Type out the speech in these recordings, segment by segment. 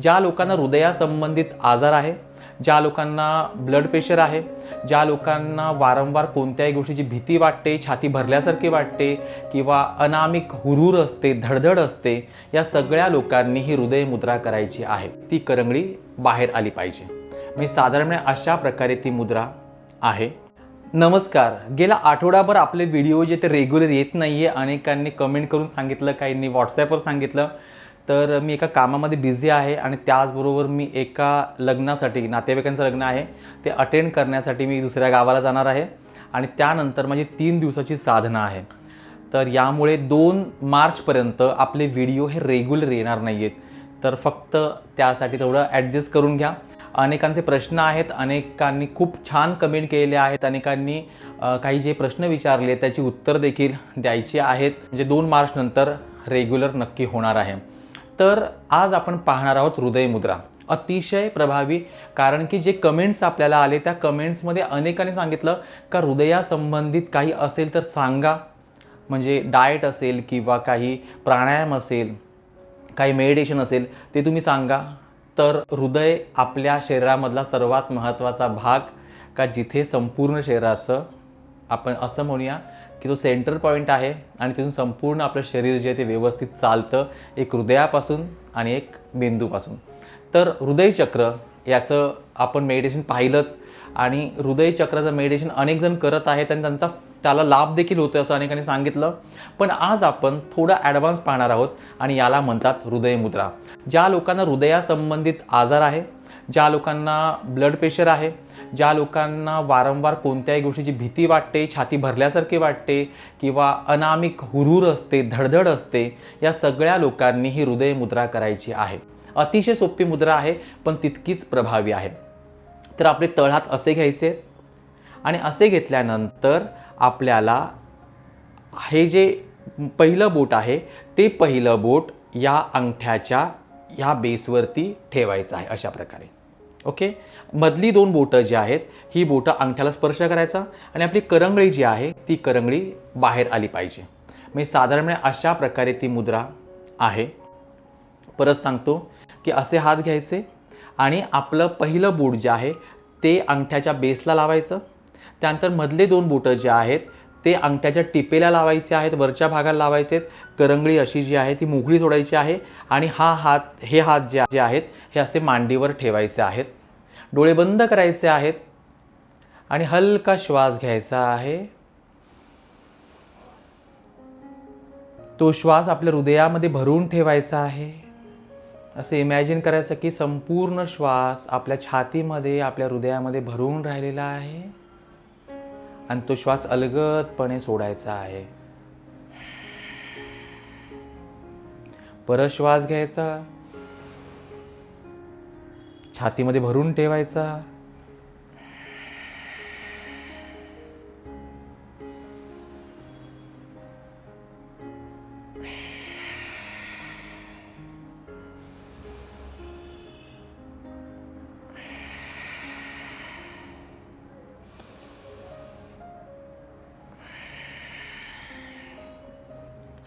ज्या लोकांना हृदयासंबंधित आजार आहे ज्या लोकांना ब्लड प्रेशर आहे ज्या लोकांना वारंवार कोणत्याही गोष्टीची भीती वाटते छाती भरल्यासारखी वाटते किंवा अनामिक हुरूर असते धडधड असते या सगळ्या लोकांनी ही हृदयमुद्रा करायची आहे. ती करंगळी बाहेर आली पाहिजे. मी साधारणपणे अशा प्रकारे ती मुद्रा आहे. नमस्कार. गेला आठवडाभर आपले व्हिडिओ जे ते रेग्युलर येत नाही आहे अनेकांनी कमेंट करून सांगितलं काहींनी व्हॉट्सॲपवर सांगितलं. तर मी एका कामामध्ये बिझी आहे आणि त्याचबरोबर मी एका लग्नासाठी नातेवाईकांचं लग्न आहे ते अटेंड करण्यासाठी मी दुसऱ्या गावाला जाणार आहे आणि त्यानंतर माझी तीन दिवसाची साधना आहे. तर यामुळे दोन मार्चपर्यंत आपले व्हिडिओ हे रेग्युलर येणार नाही आहेत तर फक्त त्यासाठी थोडं ॲडजस्ट करून घ्या. अनेकांचे प्रश्न आहेत अनेकांनी खूप छान कमेंट केलेले आहेत अनेकांनी काही जे प्रश्न विचारले त्याची उत्तर देखील द्यायची आहेत. म्हणजे दोन मार्चनंतर रेग्युलर नक्की होणार आहे. तर आज आपण पाहणार आहोत हृदयमुद्रा अतिशय प्रभावी कारण की जे कमेंट्स आपल्याला आले त्या कमेंट्समध्ये अनेकांनी सांगितलं का हृदयासंबंधित काही असेल तर सांगा. म्हणजे डाएट असेल किंवा काही प्राणायाम असेल काही मेडिटेशन असेल ते तुम्ही सांगा. तर हृदय आपल्या शरीरामधला सर्वात महत्त्वाचा भाग का जिथे संपूर्ण शरीराचं आपण असं म्हणूया की तो सेंटर पॉईंट आहे आणि तिथून संपूर्ण आपलं शरीर जे आहे ते व्यवस्थित चालतं एक हृदयापासून आणि एक बिंदूपासून तर हृदयचक्र याचं आपण मेडिटेशन पाहिलंच आणि हृदयचक्राचं मेडिटेशन अनेक जण करत आहेत आणि त्यांचा त्याला लाभ देखील होतो असं अनेकांनी सांगितलं. पण आज आपण थोडं ॲडव्हान्स पाहणार आहोत आणि याला म्हणतात हृदयमुद्रा. ज्या लोकांना हृदयासंबंधित आजार आहे ज्या लोकांना ब्लड प्रेशर आहे ज्या लोकांना वारंवार कोणत्याही गोष्टीची भीती वाटते छाती भरल्यासारखी वाटते किंवा अनामिक हुरहुर असते धडधड असते या सगळ्या लोकांनी ही हृदय मुद्रा करायची आहे. अतिशय सोपी मुद्रा आहे पण तितकीच प्रभावी आहे. तर आपले तळहात असे घ्यायचे आणि असे घेतल्यानंतर आपल्याला हे जे पहिलं बोट आहे ते पहिलं बोट या अंगठ्याच्या ह्या बेसवरती ठेवायचं आहे अशा प्रकारे. ओके मधली दोन बोटं जी आहेत ही बोटं अंगठ्याला स्पर्श करायचा आणि आपली करंगळी जी आहे ती करंगळी बाहेर आली पाहिजे. म्हणजे साधारणपणे अशा प्रकारे ती मुद्रा आहे. परत सांगतो की असे हात घ्यायचे आणि आपलं पहिलं बोट जे आहे ते अंगठ्याच्या बेसला लावायचं. त्यानंतर मधले दोन बोटं जे आहेत ते अंगठ्याच्या टिपेला लावायचे आहेत वरच्या भागाला लावायचे आहेत. करंगळी अशी जी आहे ती मोकळी सोडायची आहे आणि हा हात हे हात जे जे आहेत हे असे मांडीवर ठेवायचे आहेत. डोळे बंद करायचे आहेत आणि हलका श्वास घ्यायचा आहे. तो श्वास आपल्या हृदयामध्ये भरून ठेवायचा आहे. असं इमॅजिन करायचं की संपूर्ण श्वास आपल्या छातीमध्ये आपल्या हृदयामध्ये भरून राहिलेला आहे. आणि तो श्वास अलगदपणे सोडायचा आहे. परत श्वास घ्यायचा. छातीमध्ये भरून ठेवायचा.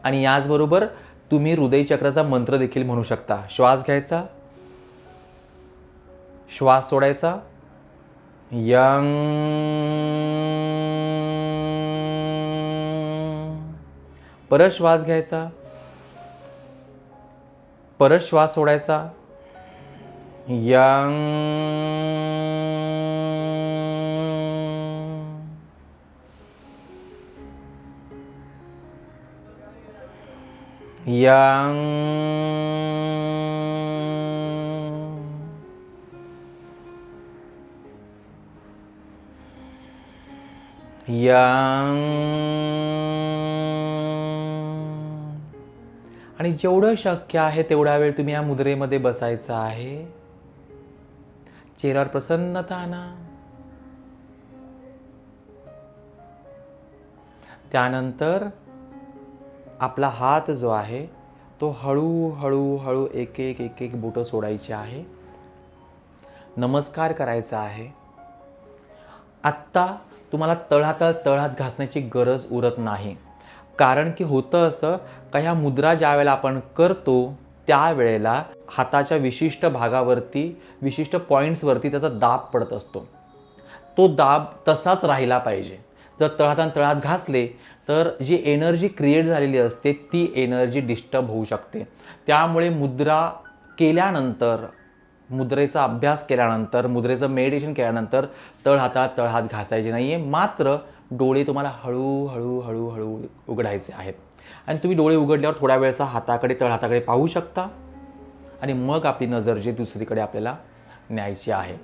आणि याचबरोबर तुम्ही हृदयचक्राचा मंत्र देखील म्हणू शकता. श्वास घ्यायचा. श्वास सोडायचा. यंग. परत श्वास घ्यायचा. परत श्वास सोडायचा. यंग. Yang yang आणि जेवढं शक्य आहे तेवढा वेळ तुम्ही या मुद्रेमध्ये बसायचं आहे. चेहऱ्यावर प्रसन्नता आणा. त्यानंतर आपला हात जो आहे तो हळूहळू हळू एक एक एक एक बोटं सोडायची आहे. नमस्कार करायचा आहे. आत्ता तुम्हाला तळहाताळ तळहात घासण्याची गरज उरत नाही. कारण की होतं असं का ह्या मुद्रा ज्यावेळेला आपण करतो त्यावेळेला हाताच्या विशिष्ट भागावरती विशिष्ट पॉईंट्सवरती त्याचा दाब पडत असतो. तो दाब तसाच राहिला पाहिजे. जर तळहातान तळात घासले तर जी एनर्जी क्रिएट झालेली असते ती एनर्जी डिस्टर्ब होऊ शकते. त्यामुळे मुद्रा केल्यानंतर मुद्रेचा अभ्यास केल्यानंतर मुद्रेचं मेडिटेशन केल्यानंतर तळहातात तळहात घासायचे नाही आहे मात्र डोळे तुम्हाला हळूहळू हळूहळू उघडायचे आहेत. आणि तुम्ही डोळे उघडल्यावर थोड्या वेळचा हाताकडे तळहाताकडे पाहू शकता. आणि मग आपली नजर जी दुसरीकडे आपल्याला न्यायची आहे.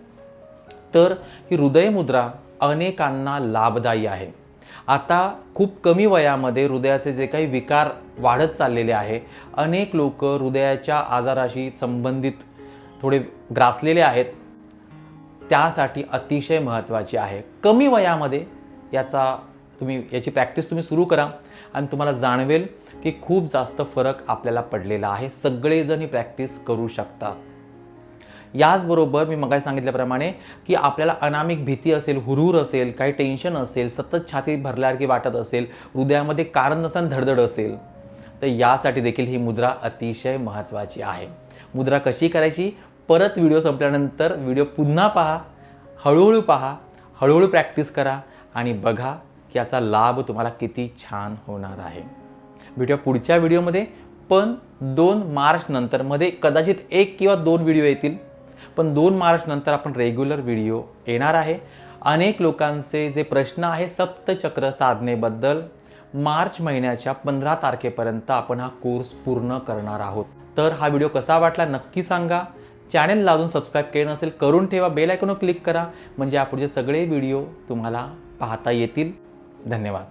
तर ही हृदयमुद्रा अनेकांना लाभदायी आहे. आता खूप कमी वयामध्ये हृदयाचे जे काही विकार वाढत चाललेले आहे अनेक लोक हृदयाच्या आजाराशी संबंधित थोडे ग्रासलेले आहेत. त्यासाठी अतिशय महत्त्वाची आहे. कमी वयामध्ये याचा तुम्ही याची प्रॅक्टिस तुम्ही सुरू करा आणि तुम्हाला जाणवेल की खूप जास्त फरक आपल्याला पडलेला आहे. सगळेजण ही प्रॅक्टिस करू शकतात. याचबरोबर मी मगाय सांगितल्याप्रमाणे की आपल्याला अनामिक भीती असेल हुरूर असेल काही टेन्शन असेल सतत छाती भरल्यासारखी वाटत असेल हृदयामध्ये कारण नसताना धडधड असेल तर यासाठी देखील ही मुद्रा अतिशय महत्त्वाची आहे. मुद्रा कशी करायची? परत व्हिडिओ संपल्यानंतर व्हिडिओ पुन्हा पहा हळूहळू पहा हळूहळू प्रॅक्टिस करा आणि बघा की याचा लाभ तुम्हाला किती छान होणार आहे. भेटूया पुढच्या व्हिडिओमध्ये पण दोन मार्च नंतर मध्ये कदाचित एक किंवा दोन व्हिडिओ येतील. पण दोन मार्च नंतर आपण रेग्युलर व्हिडिओ येणार आहे. अनेक लोकांचे जे प्रश्न आहे सप्तचक्र साधनेबद्दल मार्च महिन्याच्या पंधरा तारखेपर्यंत आपण हा कोर्स पूर्ण करणार आहोत. तर हा व्हिडिओ कसा वाटला नक्की सांगा. चॅनेलला अजून सबस्क्राईब केलं नसेल करून ठेवा. बेल आयकॉनवर क्लिक करा. म्हणजे यापुढचे सगळे व्हिडिओ तुम्हाला पाहता येतील. धन्यवाद.